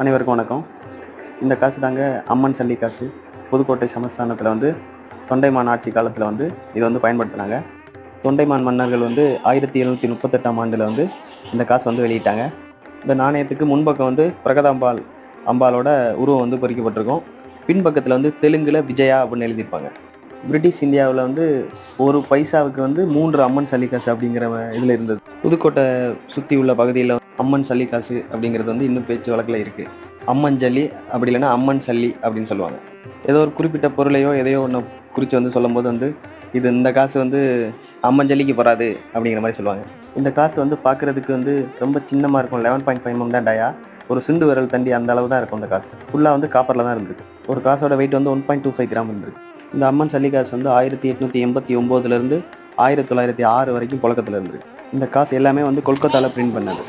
அனைவருக்கும் வணக்கம். இந்த காசு தாங்க அம்மன் சல்லி காசு. புதுக்கோட்டை சமஸ்தானத்தில் வந்து தொண்டைமான் ஆட்சி காலத்தில் வந்து இதை வந்து பயன்படுத்தினாங்க. தொண்டைமான் மன்னர்கள் வந்து ஆயிரத்தி எழுநூற்றி முப்பத்தெட்டாம் ஆண்டில் வந்து இந்த காசு வந்து வெளியிட்டாங்க. இந்த நாணயத்துக்கு முன்பக்கம் வந்து பிரகதாம்பாள் அம்பாலோட உருவம் வந்து பொறிக்கப்பட்டிருக்கும். பின்பக்கத்தில் வந்து தெலுங்கில் விஜயா அப்படின்னு எழுதியிருப்பாங்க. பிரிட்டிஷ் இந்தியாவில் வந்து ஒரு பைசாவுக்கு வந்து மூன்று அம்மன் சல்லிகாசு அப்படிங்கிற இதில் இருந்தது. புதுக்கோட்டை சுற்றி உள்ள பகுதியில் அம்மன் சல்லிக்காசு அப்படிங்கிறது வந்து இன்னும் பேச்சு வழக்கில் இருக்குது அம்மன் ஜல்லி அப்படி இல்லைன்னா அம்மன் சல்லி அப்படின்னு சொல்லுவாங்க. ஏதோ ஒரு குறிப்பிட்ட பொருளையோ எதையோ ஒன்று குறித்து வந்து சொல்லும்போது வந்து இது இந்த காசு வந்து அம்மன் ஜல்லிக்கு போகாது அப்படிங்கிற மாதிரி சொல்லுவாங்க. இந்த காசு வந்து பார்க்குறதுக்கு வந்து ரொம்ப சின்னமாக இருக்கும். லெவன் பாயிண்ட் ஃபைவ் தான் டயா ஒரு சுண்டு விரல் தண்டி அந்த அளவு தான் இருக்கும் இந்த காசு. ஃபுல்லாக வந்து காப்பரில் தான் இருந்திருக்கு. ஒரு காசோட வெயிட் வந்து one point two five gram இருந்திருக்கு. இந்த அம்மன் சல்லி காசு வந்து ஆயிரத்தி எட்நூற்றி எண்பத்தி ஒம்போதுலேருந்து ஆயிரத்தி தொள்ளாயிரத்தி ஆறு வரைக்கும் புழக்கத்தில் இருந்திருக்கு. இந்த காசு எல்லாமே வந்து கொல்கத்தாவில் பிரிண்ட் பண்ணது.